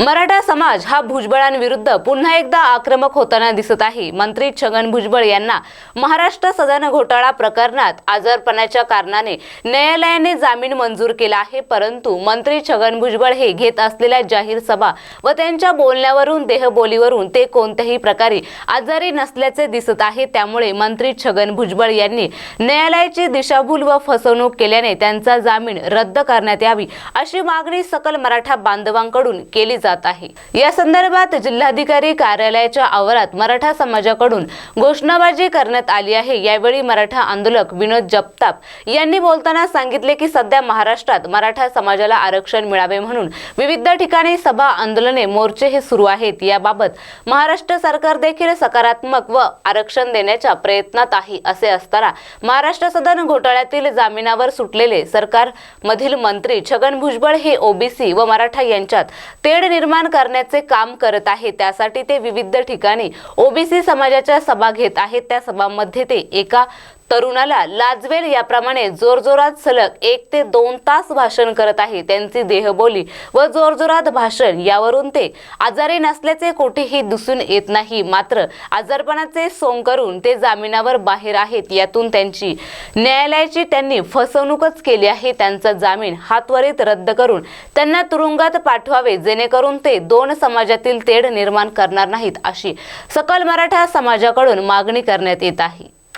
मराठा समाज हा भुजबळांविरुद्ध पुन्हा एकदा आक्रमक होताना दिसत आहे. मंत्री छगन भुजबळ यांना महाराष्ट्र सदन घोटाळा प्रकरणात आजारपणाच्या कारणाने न्यायालयाने जामीन मंजूर केला आहे. परंतु मंत्री छगन भुजबळ हे घेत असलेल्या जाहीर सभा व त्यांच्या बोलण्यावरून देहबोलीवरून ते कोणत्याही प्रकारे आजारी नसल्याचे दिसत आहे. त्यामुळे मंत्री छगन भुजबळ यांनी न्यायालयाची दिशाभूल व फसवणूक केल्याने त्यांचा जामीन रद्द करण्यात यावी अशी मागणी सकल मराठा बांधवांकडून केली जाते आहे. या संदर्भात जिल्हाधिकारी कार्यालयाच्या आवारात मराठा समाजाकडून घोषणाबाजी करण्यात आली आहे. यावेळी मराठा आंदोलक विनोद जगताप यांनी बोलताना सांगितले की सध्या महाराष्ट्रात मराठा समाजाला आरक्षण मिळावे म्हणून विविध ठिकाणी सभा आंदोलने मोर्चे हे सुरू आहेत. याबाबत महाराष्ट्र सरकार देखील सकारात्मक व आरक्षण देण्याच्या प्रयत्नात आहे असे असताना महाराष्ट्र सदन घोटाळ्यातील जामिनावर सुटलेले सरकार मधील मंत्री छगन भुजबळ हे ओबीसी व मराठा यांच्यात तेढ निर्माण करण्याचे काम करत आहे. त्यासाठी ते विविध ठिकाणी ओबीसी समाजाच्या सभा घेत आहेत. त्या सभांमध्ये ते एका तरुणाला लाजवेल याप्रमाणे जोरजोरात सलग एक ते दोन तास भाषण करत आहे. त्यांची देहबोली व जोरजोरात भाषण यावरून ते आजारी नसल्याचे कोठेही दिसून येत नाही. मात्र आजारपणाचे सोंग करून ते जामिनावर बाहेर आहेत. यातून त्यांची न्यायालयाची त्यांनी फसवणूकच केली आहे. त्यांचा जामीन हा त्वरित रद्द करून त्यांना तुरुंगात पाठवावे जेणेकरून ते दोन समाजातील तेढ निर्माण करणार नाहीत अशी सकल मराठा समाजाकडून मागणी करण्यात येत आहे.